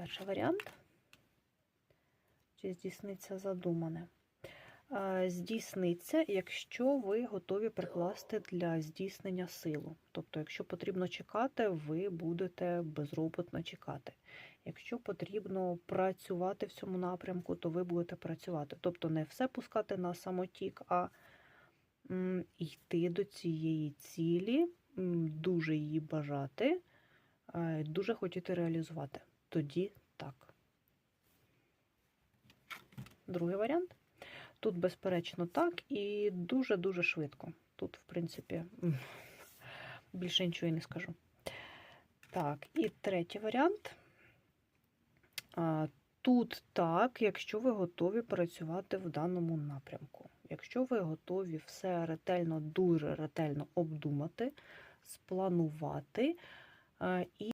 перший варіант. Чи здійсниться задумане? Здійсниться, якщо ви готові прикласти для здійснення силу. Тобто, якщо потрібно чекати, ви будете безропотно чекати. Якщо потрібно працювати в цьому напрямку, то ви будете працювати. Тобто не все пускати на самотік, а йти до цієї цілі, дуже її бажати, дуже хотіти реалізувати. Тоді так. Другий варіант. Тут, безперечно, так, і дуже-дуже швидко. Тут, в принципі, більше нічого і не скажу. Так, і третій варіант. Тут так, якщо ви готові працювати в даному напрямку. Якщо ви готові все ретельно, дуже ретельно обдумати, спланувати е, і